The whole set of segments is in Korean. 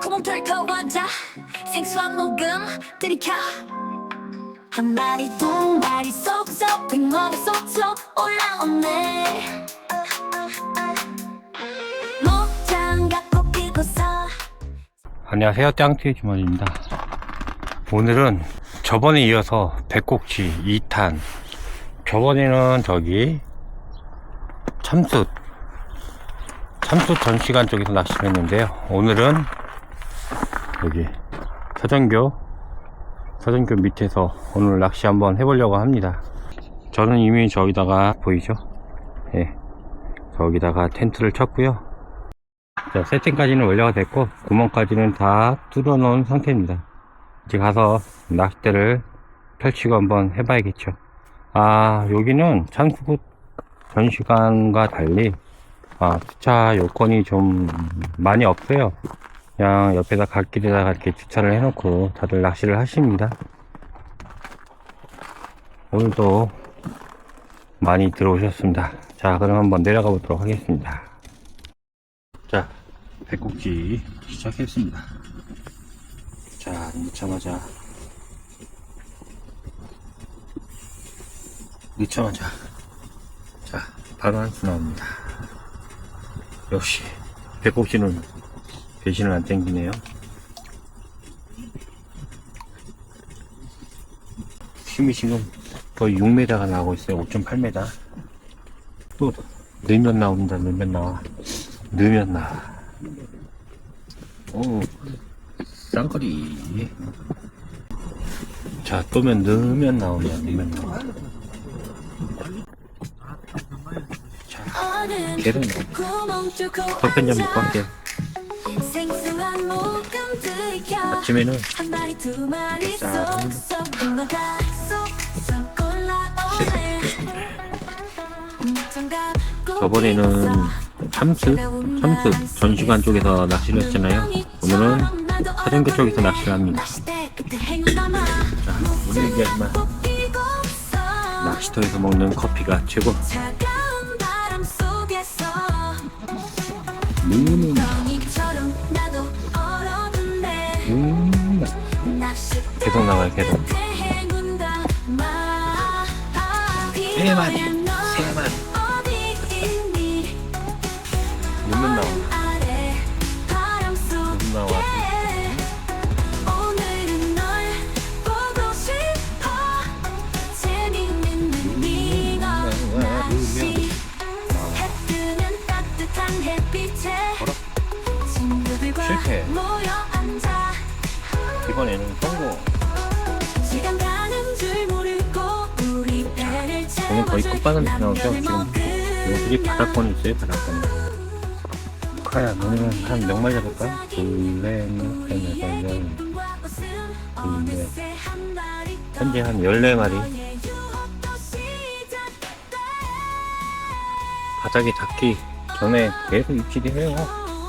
구멍 뚫고 와자 생수한 모금 들이켜. 한 마리 두 마리 쏙쏙 빙어리 쏙쏙 올라오네. 목장갑 꼭 끼고서. 안녕하세요 짱트의 주머니입니다. 오늘은 저번에 이어서 백곡치 2탄. 저번에는 저기 참숯 참숯 전시관 쪽에서 낚시를 했는데요. 오늘은 여기 서전교 서전교 밑에서 오늘 낚시 한번 해보려고 합니다. 저는 이미 저기다가 보이죠? 예. 저기다가 텐트를 쳤고요. 자, 세팅까지는 완료가 됐고 구멍까지는 다 뚫어 놓은 상태입니다. 이제 가서 낚싯대를 펼치고 한번 해봐야겠죠. 아 여기는 참수국 전시관과 달리 아 주차 요건이 좀 많이 없어요. 그냥 옆에다 갓길에다가 이렇게 주차를 해놓고 다들 낚시를 하십니다. 오늘도 많이 들어오셨습니다. 자 그럼 한번 내려가 보도록 하겠습니다. 자, 백국지 시작했습니다. 자, 넣자마자. 넣자마자. 자, 바로 한수 나옵니다. 역시 백국지는 배신을 안 땡기네요. 힘이 지금 거의 6m가 나오고 있어요. 5.8m. 또 늘면 나옵니다. 늘면 나와. 넣으면 나. 오, 쌍거리. 자, 또면 넣으면 나오냐, 넣으면 나와. 자, 걔는 덕분에 못 들이켜 아침에는 저번에는 참스, 참스 전시관 쪽에서 낚시를 했잖아요. 오늘은 사전교 쪽에서 낚시를 합니다. 자, 오늘 얘기하지만 낚시터에서 먹는 커피가 최고. 음, 음. 계속 나와요, 계속. 끝에 여기들이 바닥권이 있어요, 바닥권. 카야, 너는 한몇 마리 잡을까? 둘, 넷, 넷, 넷, 넷, 넷. 둘, 넷. 현재 한 14마리. 바닥에 닿기 전에 계속 입질이 해요.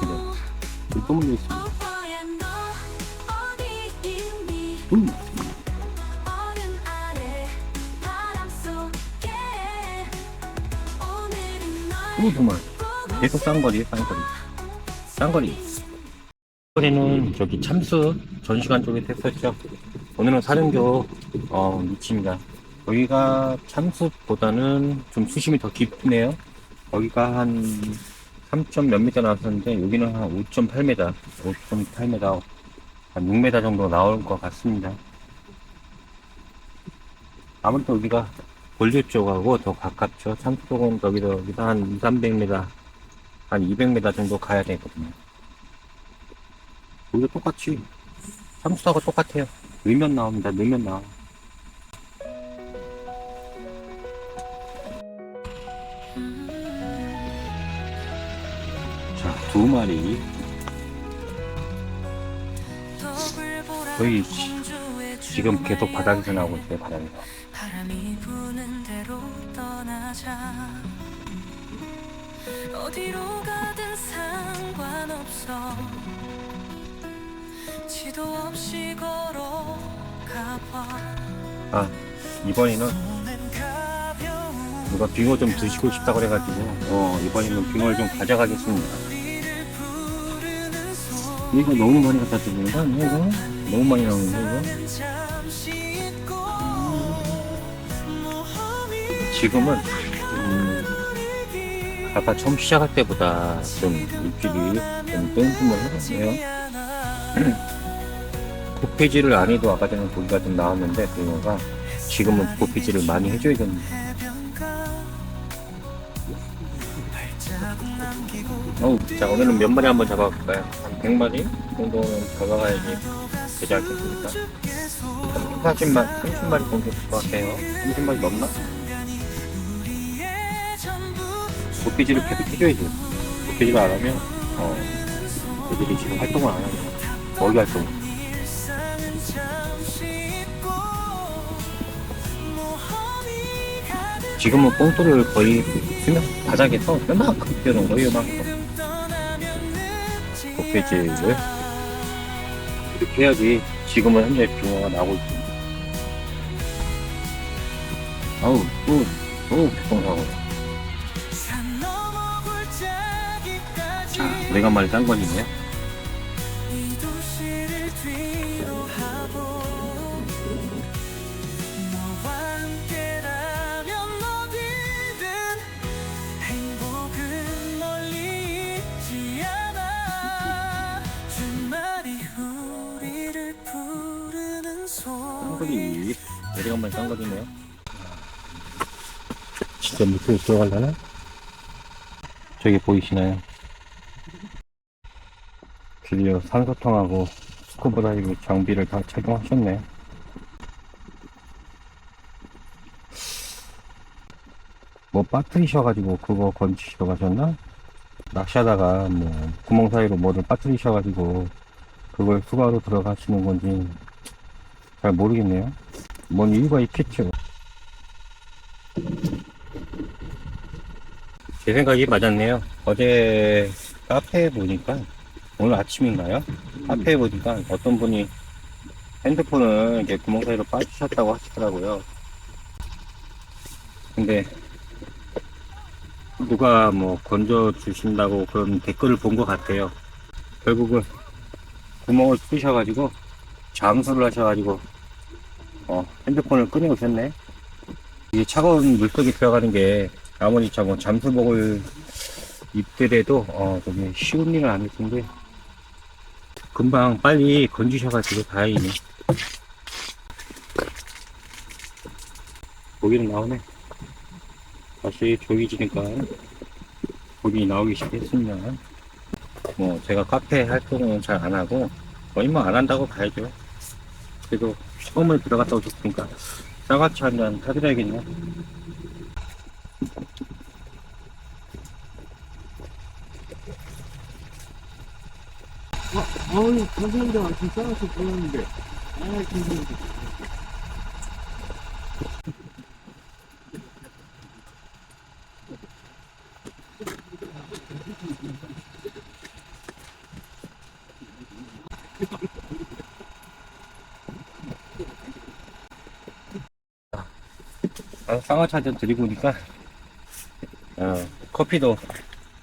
지금. 물또 물려 있습니다. 음. 마리. 계속 쌍거리, 쌍거리. 쌍거리. 이번에는 저기 참수 전시관 쪽에 했었죠. 오늘은 사령교 어, 위치입니다. 여기가 참수보다는 좀 수심이 더 깊네요. 여기가 한 3점 몇 미터 나왔었는데 여기는 한 5.8m, 5.8m, 한 6m 정도 나올 것 같습니다. 아무래도 여기가 본류 쪽하고 더 가깝죠. 참수 쪽은 여기도 여기다 한 2, 300m, 한 200m 정도 가야 되거든요. 여기도 똑같이 참수하고 똑같아요. 넣으면 나옵니다. 넣으면 나와. 자, 두 마리. 거의 지금 계속 바닥에서 나오고 있어요, 바닥에서. 바람이 부는 대로 떠나자 어디로 가든 상관없어 지도 없이 걸어가봐 아, 이번에는 누가 빙어 좀 드시고 싶다 그래가지고, 어, 이번에는 빙어를 좀 가져가겠습니다. 이거 너무 많이 갖다 주는 거 아니야, 이거? 너무 많이 나오는데, 이거? 지금은, 음, 아까 처음 시작할 때보다 좀 입질이 좀 뜬금을 해요. 않아 보피지를 안 해도 아까 전에 고기가 좀 나왔는데, 그거가 지금은 보피지를 많이 해줘야겠네. 해 어우, 자, 오늘은 몇 마리 한번 잡아볼까요? 한 100마리 정도는 잡아가야지 되지 않겠습니까? 한 30만, 30마리 정도 될 것 같아요. 30마리 넘나? 도피지를 계속 해줘야지. 도피지를 안 하면, 어, 애들이 지금 활동을 안 하죠. 먹이 활동. 지금은 뽕돌을 거의 수면 바닥에서 요만큼 뛰어놓은 거예요, 요만큼. 않아. 이렇게 해야지 지금은 현재 빙어가 나오고 있습니다. 아우, 또, 또 골짜기까지 자, 오래간만에 딴 거리네요. 쌍거리 오래간만에 쌍거리네요 진짜 밑으로 들어가려나? 저기 보이시나요? 드디어 산소통하고 스쿠버 다이빙 장비를 다 착용하셨네 뭐 빠뜨리셔가지고 그거 건지시러 가셨나? 낚시하다가 뭐 구멍 사이로 뭐를 빠뜨리셔가지고 그걸 수거하러 들어가시는 건지 잘 모르겠네요 뭔 이유가 있겠죠. 제 생각이 맞았네요. 어제 카페에 보니까, 오늘 아침인가요? 카페에 보니까 어떤 분이 핸드폰을 이렇게 구멍 사이로 빠지셨다고 하시더라고요. 근데, 누가 뭐 건져 주신다고 그런 댓글을 본 것 같아요. 결국은 구멍을 뚫으셔가지고, 잠수를 하셔가지고, 어, 핸드폰을 꺼내오셨네. 이게 차가운 물속에 들어가는 게 아무리 뭐 잠수복을 입더라도 어, 되게 쉬운 일은 아닐 텐데 금방 빨리 건지셔가지고 다행이네. 고기는 나오네. 다시 조기 지니까 고기 나오기 시작했습니다. 뭐 제가 카페 활동은 잘 안 하고 뭐안 한다고 봐야죠. 그래도 처음에 들어갔다 오셨으니까 쌍화차 한잔 타드려야겠네. 아유, 감사합니다. 진짜 싸가지 보였는데. 아, 감사합니다. 쌍화차 한잔 드리고 오니까 어, 커피도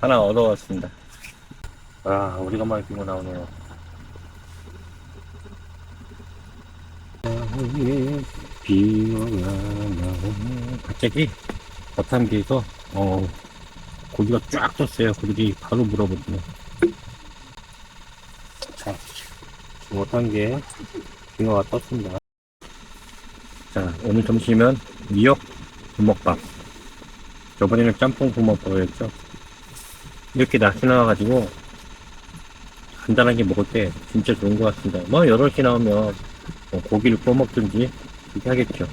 하나 얻어왔습니다. 아, 오래간만에 빙고 나오네요. 빙어가 나오네. 갑자기 버탄비에서 어, 고기가 쫙 떴어요. 그들이 바로 물어보더니. 자, 게 빙어가 떴습니다. 자, 오늘 점심은 미역 부먹밥. 저번에는 짬뽕 부먹밥이었죠. 이렇게 낮에 나와가지고 간단하게 먹을 때 진짜 좋은 것 같습니다. 뭐 여럿이 나오면 뭐 고기를 구워 먹든지 그렇게 하겠죠.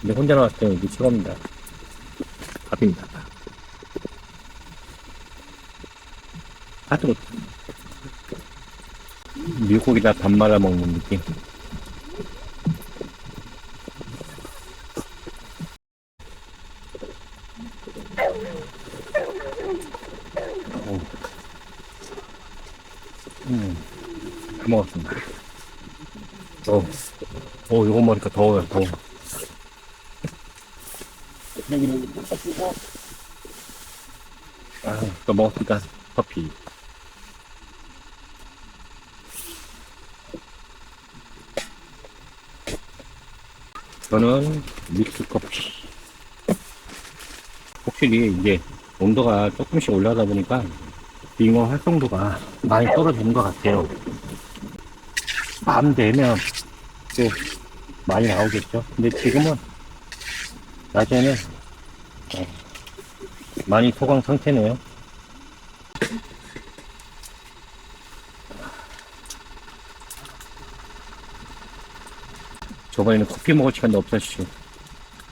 근데 혼자 나왔을 때는 이게 최고입니다. 밥입니다. 아주 밀고기다 밥 말아 먹는 느낌. 고맙습니다. 어, 어, 이거 말니까 더워요, 더워. 아, 또 먹었으니까 커피. 저는 믹스 커피. 확실히 이제 온도가 조금씩 올라가다 보니까 빙어 활성도가 많이 떨어지는 것 같아요. 밤 되면 또 많이 나오겠죠. 근데 지금은 낮에는 어, 많이 소강 상태네요. 저번에는 커피 먹을 시간도 없었죠.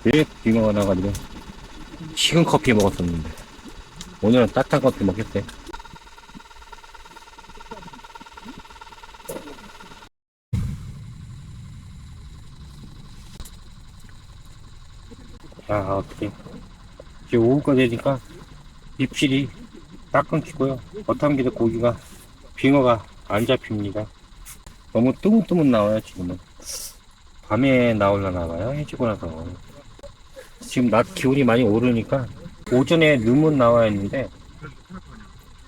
왜 빙어가 나가지고 식은 커피 먹었었는데 오늘은 따뜻한 커피 먹겠대. 아 어떻게 이제 오후가 되니까 입질이 딱 끊기고요. 어탐기도 고기가 빙어가 안 잡힙니다. 너무 뜨문뜨문 나와요 지금은. 밤에 나올라나 봐요 해지고 나서 지금 낮 기온이 많이 오르니까 오전에 눈은 나와 있는데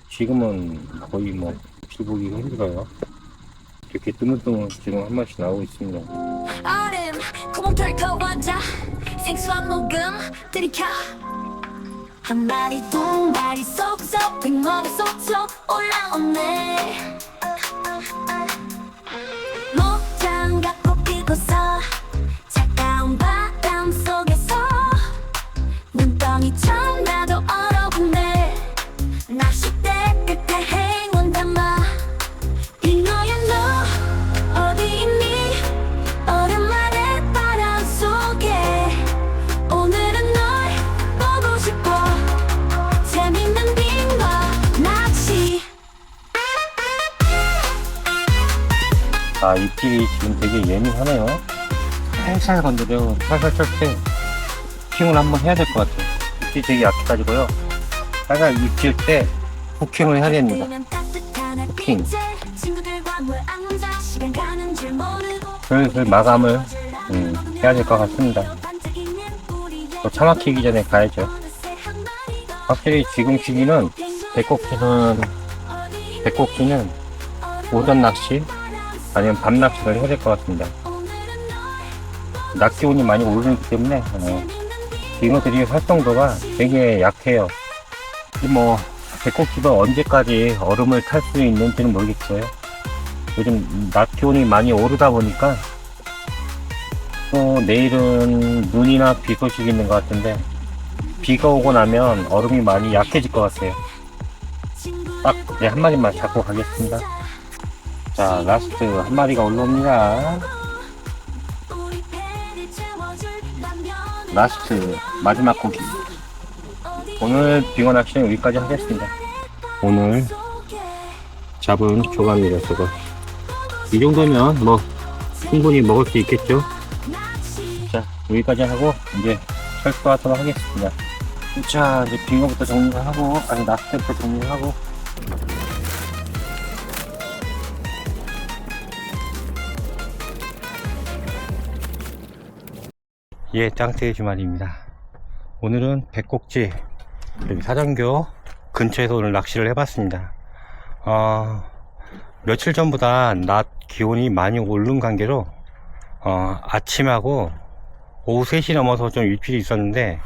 지금은 거의 뭐 길보기가 힘들어요 이렇게 뜨문뜨문 지금 한 마씩 나오고 있습니다 생수한 모금 들이켜. 한 마리 두 마리 쏙쏙 빙어가 쏙쏙 올라오네 아 입질이 지금 되게 예민하네요. 살살 건드려 살살 찰때 킹을 한번 해야 될 것 같아요. 입질이 되게 약해가지고요. 살살 입질 때 후킹을 해야 됩니다. 모르고 슬슬 마감을 음, 해야 될 것 같습니다. 또 차 막히기 전에 가야죠. 확실히 지금 시기는 배꼽치는 배꼽치는 오전 낚시 아니면 밤 낚시를 해야 될 것 같습니다. 낮 기온이 많이 오르기 때문에 어, 빙어들이 활성도가 되게 약해요. 뭐 배꼽치도 언제까지 얼음을 탈 수 있는지는 모르겠어요. 요즘 낮 기온이 많이 오르다 보니까 또 내일은 눈이나 비 소식이 있는 것 같은데 비가 오고 나면 얼음이 많이 약해질 것 같아요. 딱 이제 한 마리만 잡고 가겠습니다. 자, 라스트 한 마리가 올라옵니다. 라스트 마지막 고기. 오늘 빙어 낚시는 여기까지 하겠습니다. 오늘 잡은 조감이라 저거. 이 정도면 뭐 충분히 먹을 수 있겠죠? 자, 여기까지 하고 이제 철수하도록 하겠습니다. 자, 이제 빙어부터 정리하고, 아니, 라스트부터 정리하고. 예, 짱태의 주말입니다. 오늘은 백곡지, 여기 사장교 근처에서 오늘 낚시를 해봤습니다. 어, 며칠 전보다 낮 기온이 많이 오른 관계로, 어, 아침하고 오후 3시 넘어서 좀 입질이 있었는데,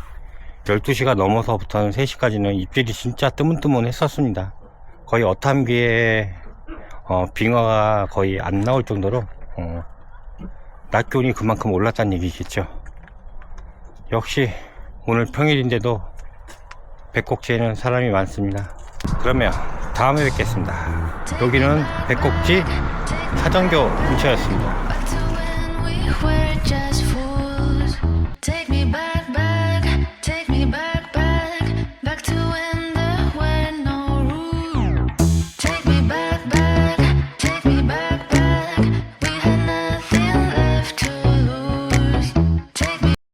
12시가 넘어서부터는 3시까지는 입질이 진짜 뜨문뜨문 했었습니다. 거의 어탐기에, 어, 빙어가 거의 안 나올 정도로, 어, 낮 기온이 그만큼 올랐다는 얘기겠죠. 역시 오늘 평일인데도 백곡지에는 사람이 많습니다. 그러면 다음에 뵙겠습니다. 여기는 백곡지 사정교 근처였습니다.